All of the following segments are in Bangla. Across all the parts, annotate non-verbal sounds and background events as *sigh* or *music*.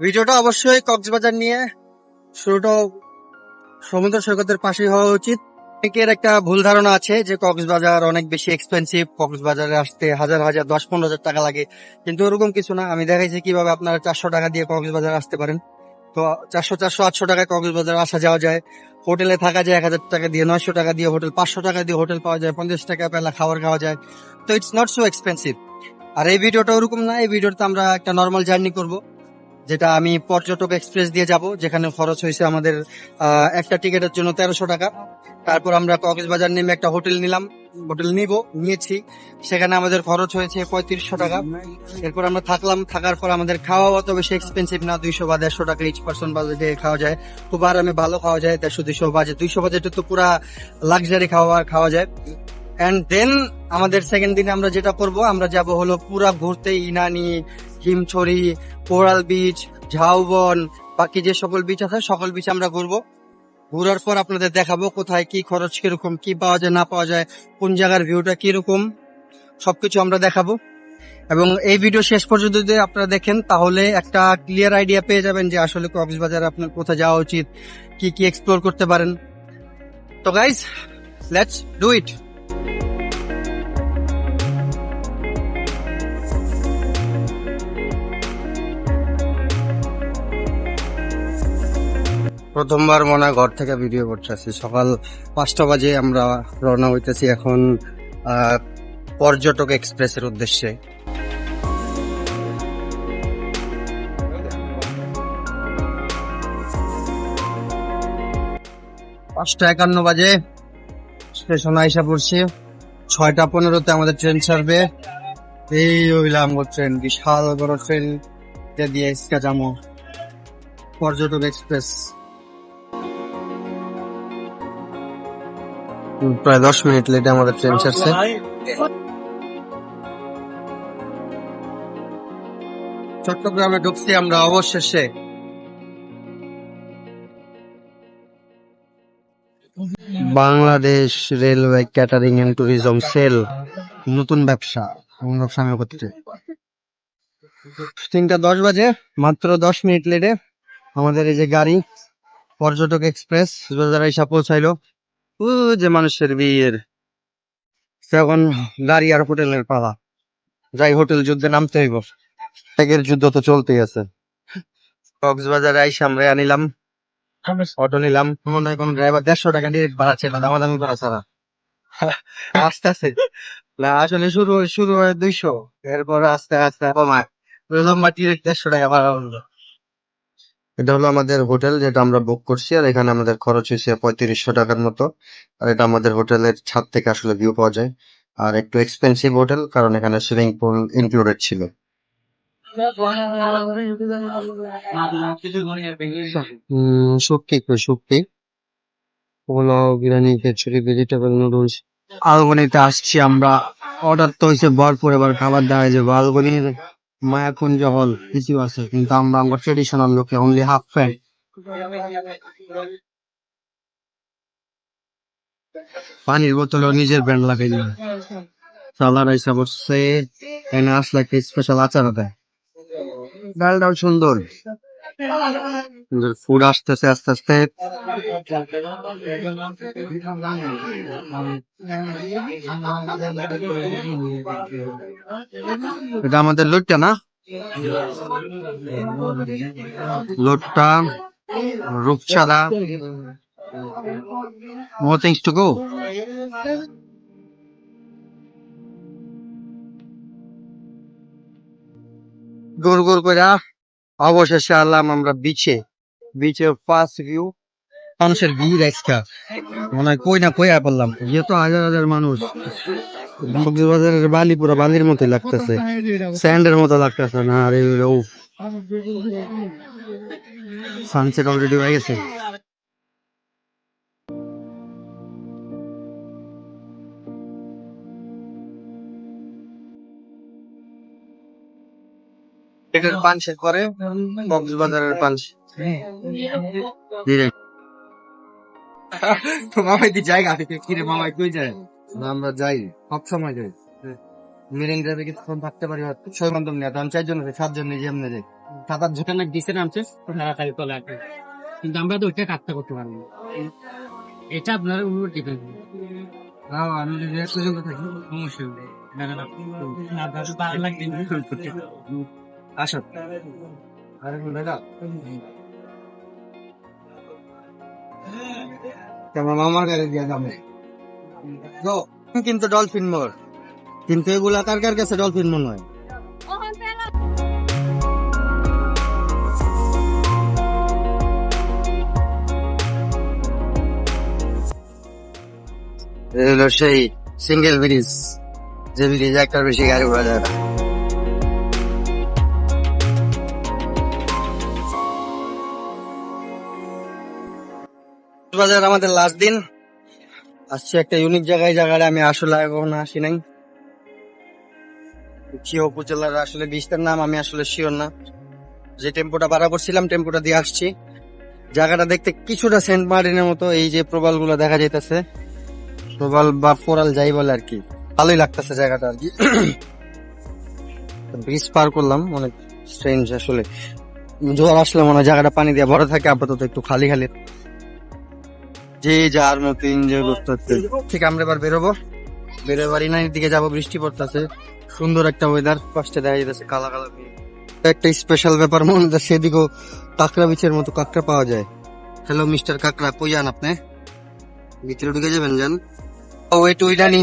ভিডিওটা অবশ্যই কক্সবাজার নিয়ে শুরুটাও সমুদ্র সৈকতের পাশেই হওয়া উচিত। অনেকের একটা ভুল ধারণা আছে যে কক্সবাজার অনেক বেশি এক্সপেন্সিভ কক্সবাজারে আসতে হাজার হাজার, দশ, পনেরো হাজার টাকা লাগে। কিন্তু ওরকম কিছু না। আমি দেখাইছি কীভাবে আপনারা চারশো টাকা দিয়ে কক্সবাজার আসতে পারেন। তো চারশো চারশো, আটশো টাকায় কক্সবাজার আসা যাওয়া যায়। হোটেলে থাকা যায় এক হাজার টাকা দিয়ে, নয়শো টাকা দিয়ে, হোটেল পাঁচশো টাকা দিয়ে হোটেল পাওয়া যায়, পঞ্চাশ টাকা পেলা খাবার খাওয়া যায়। তো ইটস নট সো এক্সপেন্সিভ আর এই ভিডিওটা ওরকম না, এই ভিডিওতে আমরা একটা নর্মাল জার্নি করব। যেটা আমি পর্যটক এক্সপ্রেস দিয়ে যাব, যেখানে খরচ হয়েছে আমাদের একটা টিকিটের জন্য তেরোশো টাকা। তারপর আমরা কক্সবাজার নেমে একটা হোটেল নিলাম, হোটেল নিব, নিয়েছি। সেখানে আমাদের খরচ হয়েছে পঁয়ত্রিশশো টাকা। এরপর আমরা থাকলাম, থাকার পর আমাদের খাওয়া অত বেশি এক্সপেন্সিভ না, দুইশো বা দেড়শো টাকা ইচ পার্সন বাজেটে খাওয়া যায়। খুব আরামে ভালো খাওয়া যায়, দেড়শো, দুইশো বাজেট দুইশো বাজেটে তো পুরা লাক্সারি খাওয়া খাওয়া যায়। এন্ড দেন আমাদের সেকেন্ড দিনে আমরা যেটা করব, আমরা যাব হলো পুরা ঘুরতে ইনানি হিমছড়ি, কোরাল বিচ, ঝাউবন, বাকি যে সকল বিচ আছে, সকল বিচ আমরা ঘুরবো। ঘুরার পর আপনাদের দেখাবো কোথায় কি খরচ কীরকম, কি পাওয়া যায়, না পাওয়া যায়, কোন জায়গার ভিউটা কীরকম, সবকিছু আমরা দেখাবো। এবং এই ভিডিও শেষ পর্যন্ত যদি আপনারা দেখেন, তাহলে একটা ক্লিয়ার আইডিয়া পেয়ে যাবেন যে আসলে কক্সবাজারে আপনার কোথায় যাওয়া উচিত, কি কি এক্সপ্লোর করতে পারেন। তো গাইজ লেটস ডু ইট প্রথমবার মনে ঘর থেকে ভিডিও করতেছি সকাল পাঁচটা বাজে আমরা রওনা হইতেছি এখন পর্যটক এক্সপ্রেসের উদ্দেশ্যে। পাঁচটা একান্ন বাজে, স্টেশন আইসা পড়ছি। ছয়টা পনেরোতে আমাদের ট্রেন ছাড়বে। এই হইলাম ট্রেন, বিশাল বড় ট্রেন দিয়ে ইস্কা যাব। পর্যটক এক্সপ্রেস। প্রায় দশ মিনিট লেটে আমাদের ট্রেন ছাড়ছে। চট্টগ্রামে ঢুকছি আমরা অবশেষে। Bangladesh railway catering and tourism cell, নতুন ব্যবসা ব্যবসা আমি করতে। তিনটা দশ বাজে, মাত্র দশ মিনিট লেটে আমাদের এই যে গাড়ি, পর্যটক এক্সপ্রেস বাজার এসে পৌঁছাইলো। ও যে মানুষের বিয়ের। এখন গাড়ি আর হোটেলের পালা। যাই হোটেল যুদ্ধে নামতে হইব। ত্যাগের যুদ্ধ তো চলতেই আছে। কক্সবাজারে আইসা আমরা আনিলাম। অটো নিলাম। মনে হয় কোন ড্রাইভার দেড়শো টাকা দিয়ে বাড়াচ্ছে না দামাদামি করা ছাড়া। আস্তে আস্তে। না আসলে শুরু হয়- শুরু হয় দুইশো। এরপর আস্তে আস্তে কমায়। প্রথমবার ডিরেক্ট দেড়শো টাকা বাড়া হলো। এটা হলো আমাদের হোটেল যেটা আমরা বুক করছি, আর এখানে আমাদের খরচ হয়েছে পঁয়ত্রিশশো টাকার মতো। আর এটা আমাদের হোটেলের ছাদ থেকে আসলে ভিউ পাওয়া যায়। আর একটু এক্সপেন্সিভ হোটেল, কারণ এখানে সুইমিং পুল ইনক্লুডেড ছিল। শুক্তি কই পোলাও খিচুড়ি ভেজিটেবল নুডলস আলবনিতে আসছি আমরা। অর্ডার তো হয়েছে ভরপুর, এবার খাবার দেওয়া যে আলবনি মায়াকুঞ্জ হল কিছু আছে, কিন্তু আমরা আমরা ট্রেডিশনাল লোকে অনলি হাফ প্যান্ট পানির বোতলও নিজের ব্র্যান্ড লাগাই দিল সালার আইসা বসছে এখানে আসলে স্পেশাল আচার দেয়। ডালটাও সুন্দর। ফুড আসতেছে, আস্তে আস্তে। এটা আমাদের লোটটা না? লোটটা রূপচাঁদা more things to go গোল গোল করে অবশেষে আলাম আমরা বিচে বিচে ফার্স্ট ভিউ মানুষের ভিড় একটা। মনে হয় কই না কই আর বললাম। তো হাজার হাজার মানুষ। কক্সবাজারের বালি পুরো বালির মতো লাগতেছে। স্যান্ডের মতো লাগতেছে না, আরে ও সানসেট অলরেডি হয়ে গেছে। এটার পাঞ্চের পরে কক্সবাজারের পাঞ্চ মামাই দি জায়গা থেকে কিরে মামাই কই যায় আমরা যাই সব সময় যাই মেরিন ড্রাইভে কিছুক্ষণ থাকতে পারি ছয় বান্ধব নিয়ে আমি চারজন আছে সাতজন নিয়ে যেমনি যাই সাঁতার ঝুঁকানো দিছে নামছে তাড়াতাড়ি চলে আসবে কিন্তু আমরা তো ওইটা কাজটা করতে পারব এটা আপনার উপর ডিপেন্ড হ্যাঁ আমি যদি থাকি সমস্যা নেই না না না আসো। আরে মামার গাড়ি দিয়ে যাবে কিন্তু ডলফিন মোর। কিন্তু এগুলা কার কার কাছে ডলফিন হয়? হলো সেই সিঙ্গেল ব্রিজ যে ব্রিজ একটার বেশি গাড়ি ঘোড়া যায় না। বাজার আমাদের লাস্ট দিন। আসছে একটা ইউনিক জায়গায় জায়গায় আমি আসলে কখনো আসি নাই। কি উপজেলার আসলে বীজটার নাম আমি আসলে শিওর না। যে টেম্পোটা ভাড়া করছিলাম, টেম্পোটা দিয়ে আসছি। জায়গাটা দেখতে কিছুটা সেন্ট মার্টিনের মতো, এই যে প্রবালগুলো দেখা যাইতেছে। প্রবাল বা পোরাল যাই বলে আর কি। ভালোই লাগতেছে জায়গাটা আর কি। ব্রিজ পার করলাম, অনেক স্ট্রেঞ্জ আসলে। জোয়ার আসলে মনে হয় জায়গাটা পানি দিয়ে ভরা থাকে, আপাতত একটু খালি খালি। যে যার মতো এনজয় করতে ঠিক, আমরা এবার বেরোবো। বেরোয় বাড়ি নাইর দিকে যাব, বৃষ্টি পড়তেছে। সুন্দর একটা ওয়েদার পাশে দেখা যাচ্ছে কালা কালা একটা স্পেশাল ব্যাপার মনে হচ্ছে সেদিকেও কাঁকড়া বিচের মতো কাঁকড়া পাওয়া যায়। হ্যালো মিস্টার কাঁকড়া, কই যান আপনি? ভিতরে ঢুকে যাবেন, যান। ও ওয়েট ওইটা নি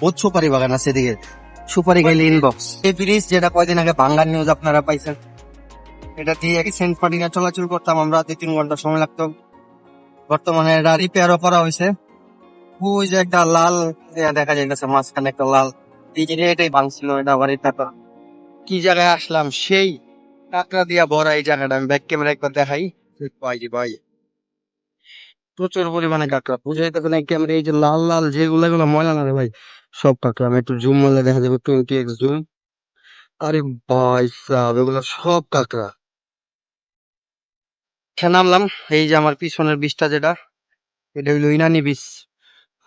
বহুত সুপারি বাগান আছে এদিকে। সুপারি গাইলে ইনবক্স এই ব্রিজ যেটা কয়দিন আগে বাংলা নিউজ আপনারা পাইছেন এটা দিয়ে সেন্ট মার্টিনে চলাচল করতাম, আমরা দুই তিন ঘণ্টা সময় লাগতো। বর্তমানে এটা রিপেয়ারও করা হয়েছে। ওই যে একটা লাল ইয়া দেখা যাইতেছে, মাঝখানে একটা লাল। যে এটাই ভাঙছিল, এটা আবার এটা কি জায়গায় আসলাম? সেই কাঁকড়া দিয়া ভরা এই জায়গাটা। আমি ব্যাক ক্যামেরা একবার দেখাই। পাই জি ভাই। প্রচুর পরিমাণে কাঁকড়া। বুঝে যেতে না ক্যামেরা এই যে লাল লাল যেগুলো, এগুলো ময়লা না রে ভাই। সব কাঁকড়া। আমি একটু জুম মারলে দেখা যাবে টোয়েন্টি এক্স জুম আরে ভাই সাহেব, এগুলো সব কাঁকড়া। এখানে নামলাম, এই যে আমার পিছনের বীজটা যেটা, এটা হইল ইনানি বীজ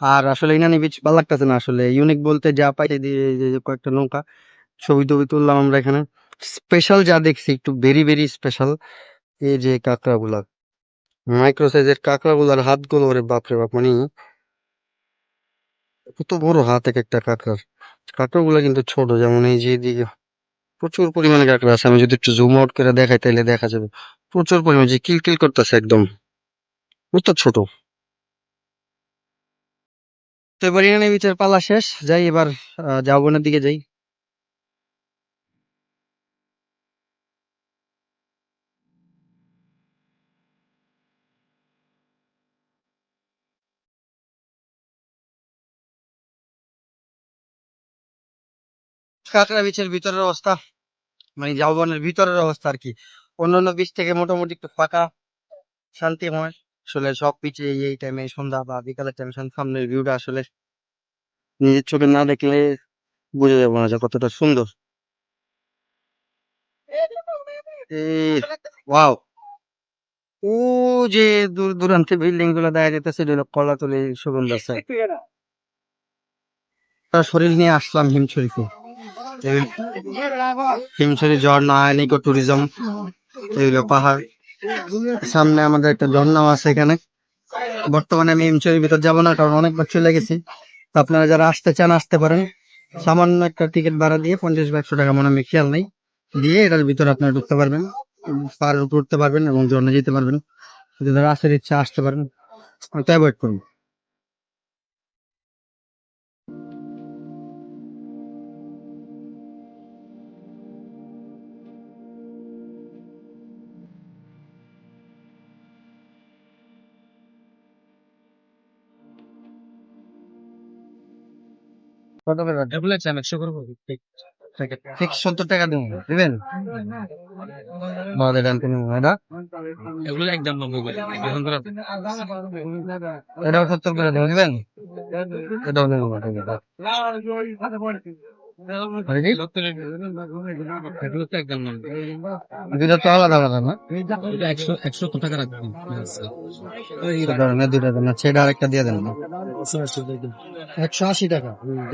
আর আসলে ইনানি বীজ ভালো লাগতেছে না আসলে ইউনিক বলতে যা পাই যে- কয়েকটা নৌকা, ছবি টবি তুললাম আমরা এখানে। স্পেশাল যা দেখছি একটু ভেরি ভেরি স্পেশাল এই যে কাঁকড়া গুলা মাইক্রো সাইজের কাঁকড়া গুলার হাতগুলো ওরে বাপরে বাপ মানে কত বড় হাত এক একটা কাঁকড়ার। কাঁকড়া গুলা কিন্তু ছোট, যেমন এই যে এদিকে। প্রচুর পরিমাণে কাঁকড়া আছে। আমি যদি একটু জুম আউট করে দেখাই তাহলে দেখা যাবে। প্রচুর পরিমাণে যে কিল কিল করতেছে একদম। কত ছোট। তো এবার ইনানি বিচের পালা শেষ। যাই এবার আহ, ঝাউবনের দিকে যাই। কাঁকড়া বিচের ভিতরের অবস্থা। মানে ঝাউবনের ভিতরের অবস্থা আর কি অন্যান্য বিচ থেকে মোটামুটি একটু ফাঁকা শান্তিময় আসলে সব বিচে এই টাইমে সন্ধ্যা বা বিকালের টাইমে সামনের ভিউটা আসলে নিজের চোখে না দেখলে বুঝে যাবে না যে কতটা সুন্দর। ওয়াও ও যে দূর দূরান্তে বিল্ডিংগুলো দেখা যেতেছে কলাতলি সুগন্ধ আছে *laughs* শরীর নিয়ে আসলাম হিমছড়িতে। হিমছড়ি ঝর্ণা নিকো ট্যুরিজম এগুলো পাহাড়। সামনে আমাদের একটা ঝর্ণাও আছে এখানে। বর্তমানে আমি হিমছড়ির ভিতর যাব না, কারণ অনেকবার চলে গেছি। তো আপনারা যারা আসতে চান, আসতে পারেন। সামান্য একটা টিকিট ভাড়া দিয়ে পঞ্চাশ বা একশো টাকা মনে আমি খেয়াল নেই। দিয়ে এটার ভিতরে আপনারা ঢুকতে পারবেন পার উঠতে পারবেন এবং ঝর্ণা যেতে পারবেন। যদি আসার ইচ্ছা, আসতে পারেন। হয়তো অ্যাভয়েড করুন কত করে এগুলো একশো একশো করব ঠিক সত্তর টাকা দেবেন? দিবেন আমাদের ডান কিনে এটা এগুলো একদম নব্বই করে এখন করে এটাও সত্তর করে দেবেন দিবেন? এটাও দেবেন দুইটা তো আলাদা আলাদা না? একশো টাকা রাখবেন? দুইটা দেন আচ্ছা আরেকটা দিয়ে দেন একশো আশি টাকা।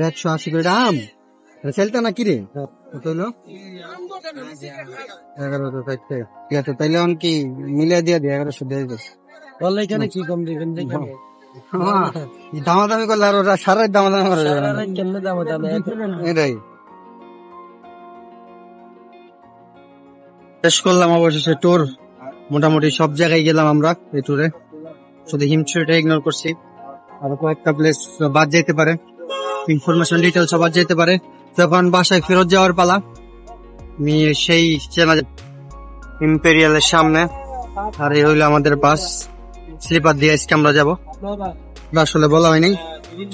একশো আশি করে দাম সেলটা না কি রে? কত হলো? এগারোশো ষাট টাকা ঠিক আছে তাইলে এখন কি মিলিয়ে দিয়ে দিই এগারোশো দিয়ে দিই এখানে কি কম দিবেন? দেখেন। দামাদামি করলে আর ওরা সারাই দামাদামি করা যাবে না। কেমনে এটাই। শেষ করলাম অবশেষে ট্যুর মোটামুটি সব জায়গায় গেলাম আমরা এই ট্যুরে শুধু হিমছড়িটা ইগনোর করছি। আরও কয়েকটা প্লেস বাদ যেতে পারে। ইনফরমেশন ডিটেলস বাদ যেতে পারে। তখন বাসায় ফেরত যাওয়ার পালা। আমি সেই চেনা ইম্পেরিয়ালের সামনে। আর এই হইল আমাদের বাস স্লিপার দিয়ে আজকে আমরা যাব। আসলে বলা হয়নি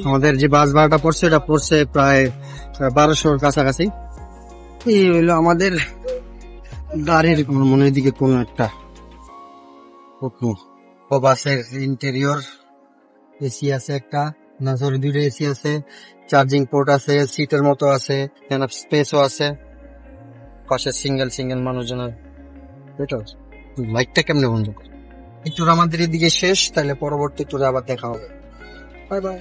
আমাদের যে বাস ভাড়াটা পড়ছে, এটা পড়ছে প্রায় বারোশোর কাছাকাছি। এই হইল আমাদের গাড়ির মনের দিকে কোন একটা ও বাসের ইন্টেরিয়র এসি আছে একটা, না সরি দুইটা এসি আছে। চার্জিং পোর্ট আছে সিটের মতো আছে স্পেসও আছে। পাশে সিঙ্গেল সিঙ্গেল মানুষজনের। এটা লাইটটা কেমনে বন্ধ করে? এই টুর আমাদের এদিকে শেষ তাহলে পরবর্তী টুরে আবার দেখা হবে। Bye bye